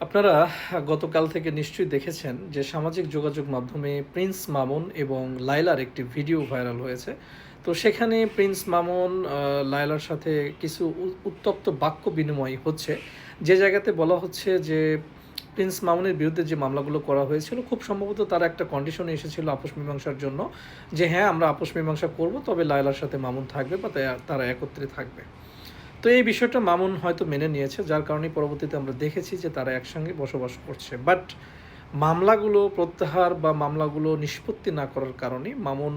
আপনারা গতকাল থেকে নিশ্চয়ই দেখেছেন যে সামাজিক যোগাযোগ মাধ্যমে প্রিন্স মামুন এবং লাইলার একটি ভিডিও ভাইরাল হয়েছে। তো সেখানে প্রিন্স মামুন আহ, লায়লার সাথে কিছু উত্তপ্ত বাক্য বিনিময় হচ্ছে। যে জায়গাতে বলা হচ্ছে যে প্রিন্স মামুনের বিরুদ্ধে যে মামলাগুলো করা হয়েছিল খুব সম্ভবত তারা একটা কন্ডিশনে এসেছিল আপোষ মীমাংসার জন্য যে হ্যাঁ আমরা আপোষ মীমাংসা করব তবে লায়লার সাথে মামুন থাকবে বা তারা একত্রে থাকবে। তো এই বিষয়টা মামুন হয়তো মেনে নিয়েছে, যার কারণে পরবর্তীতে আমরা দেখেছি যে তারা একসঙ্গে বসবাস করছে। বাট মামলাগুলো প্রত্যাহার বা মামলাগুলো নিষ্পত্তি না করার কারণে মামুন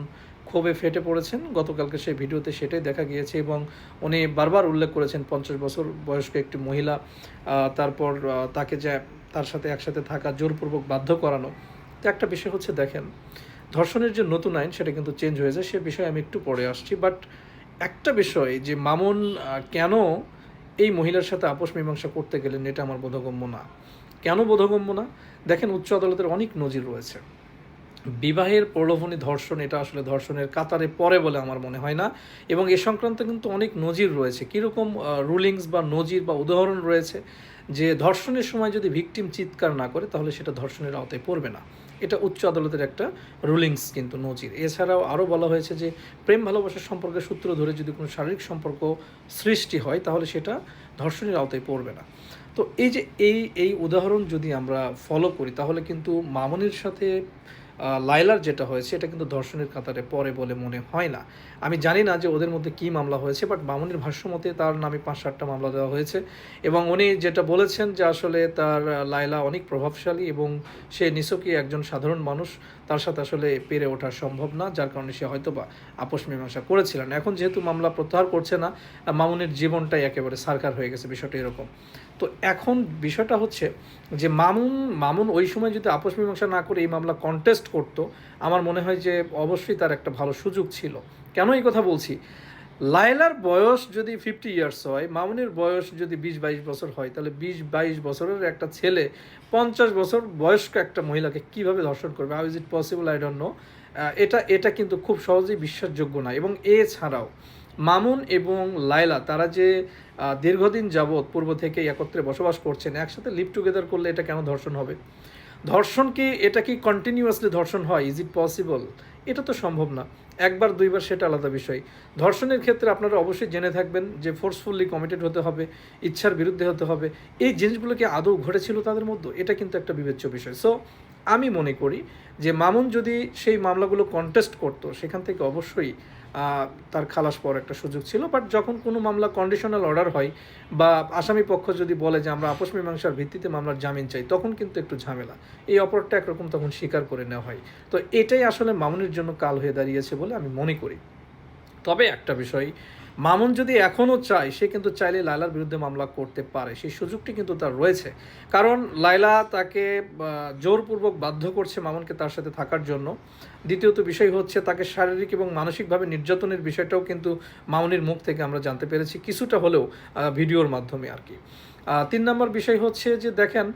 ক্ষোভে ফেটে পড়েছেন। গতকালকে সেই ভিডিওতে সেটাই দেখা গিয়েছে এবং উনি বারবার উল্লেখ করেছেন পঞ্চাশ বছর বয়স্ক একটি মহিলা তারপর তাকে যে তার সাথে একসাথে থাকা, জোরপূর্বক বাধ্য করানো। তো একটা বিষয় হচ্ছে, দেখেন, ধর্ষণের যে নতুন আইন সেটা কিন্তু চেঞ্জ হয়েছে সে বিষয়ে আমি একটু পরে আসছি। বাট একটা বিষয় যে মামুন কেন এই মহিলার সাথে আপোষ মীমাংসা করতে গেলেন এটা আমার বোধগম্য না। কেন বোধগম্য না? দেখেন, উচ্চ আদালতের অনেক নজির রয়েছে। বিবাহের প্রলোভনী ধর্ষণ, এটা আসলে ধর্ষণের কাতারে পড়ে বলে আমার মনে হয় না। এবং এ সংক্রান্ত কিন্তু অনেক নজির রয়েছে। কীরকম রুলিংস বা নজির বা উদাহরণ রয়েছে যে ধর্ষণের সময় যদি ভিকটিম চিৎকার না করে, তাহলে সেটা ধর্ষণের আওতায় পড়বে না। এটা উচ্চ আদালতের একটা রুলিংস কিন্তু নজির। এছাড়াও আরও বলা হয়েছে যে, প্রেম ভালোবাসার সম্পর্কে সূত্র ধরে যদি কোনো শারীরিক সম্পর্ক সৃষ্টি হয়, তাহলে সেটা ধর্ষণের আওতায় পড়বে না। তো এই যে এই এই উদাহরণ যদি আমরা ফলো করি, তাহলে কিন্তু মামনির সাথে আহ, লায়লার যেটা হয়েছে এটা কিন্তু ধর্ষণের কাতারে পড়ে বলে মনে হয় না। আমি জানি না যে ওদের মধ্যে কী মামলা হয়েছে বাট মামনির ভাষ্যমতে তার নামে পাঁচ সাতটা মামলা দেওয়া হয়েছে এবং উনি যেটা বলেছেন যে আসলে তার লায়লা অনেক প্রভাবশালী এবং সে নিছকই একজন সাধারণ মানুষ তার সাথে আসলে পেরে ওঠা সম্ভব না যার কারণে সে হয়তো বা আপোষ মীমাংসা করেছিলেন। এখন যেহেতু মামলা প্রত্যাহার করছে না মামুনের জীবনটাই একেবারে সারকার হয়ে গেছে বিষয়টা এরকম। তো এখন বিষয়টা হচ্ছে যে মামুন মামুন ওই সময় যদি আপোষ মীমাংসা না করে এই মামলা কন্টেস্ট করতো, আমার মনে হয় যে অবশ্যই তার একটা ভালো সুযোগ ছিল। কেন এই কথা বলছি? লায়লার বয়স যদি ফিফটি ইয়ার্স হয়, মামুনের বয়স যদি বিশ বাইশ বছর হয়, তাহলে বিশ বাইশ বছরের একটা ছেলে পঞ্চাশ বছর বয়স্ক একটা মহিলাকে কীভাবে ধর্ষণ করবে? How is it possible I don't know এটা এটা কিন্তু খুব সহজেই বিশ্বাসযোগ্য না। এবং এছাড়াও মামুন এবং লায়লা, তারা যে দীর্ঘদিন যাবৎ পূর্ব থেকে একত্রে বসবাস করছেন, একসাথে লিভ টুগেদার করলে এটা কেন ধর্ষণ হবে? ধর্ষণ কি, এটা কি কন্টিনিউয়াসলি ধর্ষণ হয়? ইজ ইট পসিবল এটা তো সম্ভব না। একবার, দুইবার সেটা আলাদা বিষয়। ধর্ষণের ক্ষেত্রে আপনারা অবশ্যই জেনে থাকবেন যে ফোর্সফুলি কমিটেড হতে হবে, ইচ্ছার বিরুদ্ধে হতে হবে। এই জিনিসগুলো কি আদৌ ঘটেছিল তাদের মধ্যে? এটা কিন্তু একটা বিবেচ্য বিষয়। সো আমি মনে করি যে মামুন যদি সেই মামলাগুলো কন্টেস্ট করতো, সেখান থেকে অবশ্যই তার খালাস পাওয়ার একটা সুযোগ ছিল বাট যখন কোনো মামলা কন্ডিশনাল অর্ডার হয় বা আসামি পক্ষ যদি বলে যে আমরা আপোষ মীমাংসার ভিত্তিতে মামলার জামিন চাই, তখন কিন্তু একটু ঝামেলা। এই অপরাধটা একরকম তখন স্বীকার করে নেওয়া হয়। তো এটাই আসলে মামুনের জন্য কাল হয়ে দাঁড়িয়েছে বলে আমি মনে করি। তবে একটা বিষয় মামুন যদি এখনও চায়, সে কিন্তু চাইলে লাইলার বিরুদ্ধে মামলা করতে পারে। সেই সুযোগটি কিন্তু তার রয়েছে। কারণ লাইলা তাকে জোরপূর্বক বাধ্য করছে মামুনকে তার সাথে থাকার জন্য। দ্বিতীয়ত বিষয় হচ্ছে তাকে শারীরিক এবং মানসিকভাবে নির্যাতনের বিষয়টাও কিন্তু মামুনের মুখ থেকে আমরা জানতে পেরেছি। কিছুটা হলেও ভিডিওর মাধ্যমে আর কি। তিন নম্বর বিষয় হচ্ছে যে দেখেন,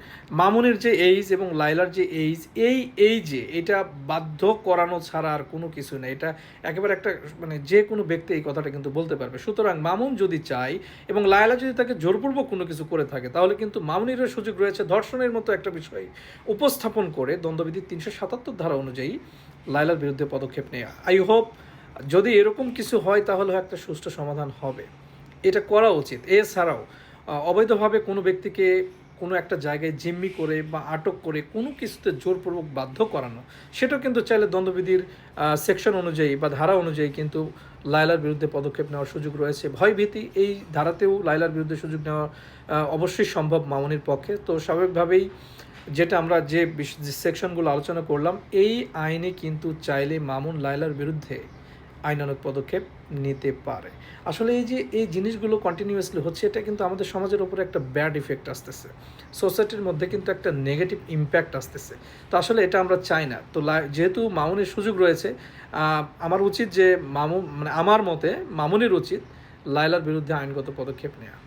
মামুনের যে এইজ এবং লাইলার যে এইজ এই এইজে এটা বাধ্য করানো ছাড়া আর কোনো কিছু নেই এটা একেবারে একটা মানে যে কোনো ব্যক্তি এই কথাটা কিন্তু বলতে পারবে। সুতরাং মামুন যদি চায় এবং লায়লা যদি তাকে জোরপূর্বক কোনো কিছু করে থাকে, তাহলে কিন্তু মামুনেরও সুযোগ রয়েছে ধর্ষণের মতো একটা বিষয় উপস্থাপন করে দ্বন্দ্ববিধির তিনশো সাতাত্তর ধারা অনুযায়ী লায়লার বিরুদ্ধে পদক্ষেপ নেওয়া আই হোপ যদি এরকম কিছু হয় তাহলে একটা সুষ্ঠু সমাধান হবে। এটা করা উচিত। এছাড়াও অবৈধভাবে কোনো ব্যক্তিকে কোনো একটা জায়গায় জিম্মি করে বা আটক করে কোনো কিছুতে জোরপূর্বক বাধ্য করানো সেটা কিন্তু চাইলে দ্বন্দ্ববিধির সেকশন অনুযায়ী বা ধারা অনুযায়ী কিন্তু লায়লার বিরুদ্ধে পদক্ষেপ নেওয়ার সুযোগ রয়েছে। ভয়ভীতি এই ধারাতেও লায়লার বিরুদ্ধে সুযোগ নেওয়া অবশ্যই সম্ভব মামুনির পক্ষে। তো স্বাভাবিকভাবেই যেটা আমরা যে সেকশনগুলো আলোচনা করলাম, এই আইনে কিন্তু চাইলে মামুন লায়লার বিরুদ্ধে আইনানুগ পদক্ষেপ নিতে পারে। আসলে এই যে, এই জিনিসগুলো কন্টিনিউয়াসলি হচ্ছে, এটা কিন্তু আমাদের সমাজের উপরে একটা ব্যাড ইফেক্ট আসতেছে। সোসাইটির মধ্যে কিন্তু একটা নেগেটিভ ইম্প্যাক্ট আসতেছে। তো আসলে এটা আমরা চাই না। তো যেহেতু মামুনের সুযোগ রয়েছে আমার উচিত যে মামু মানে আমার মতে মামুনের উচিত লাইলার বিরুদ্ধে আইনগত পদক্ষেপ নেওয়া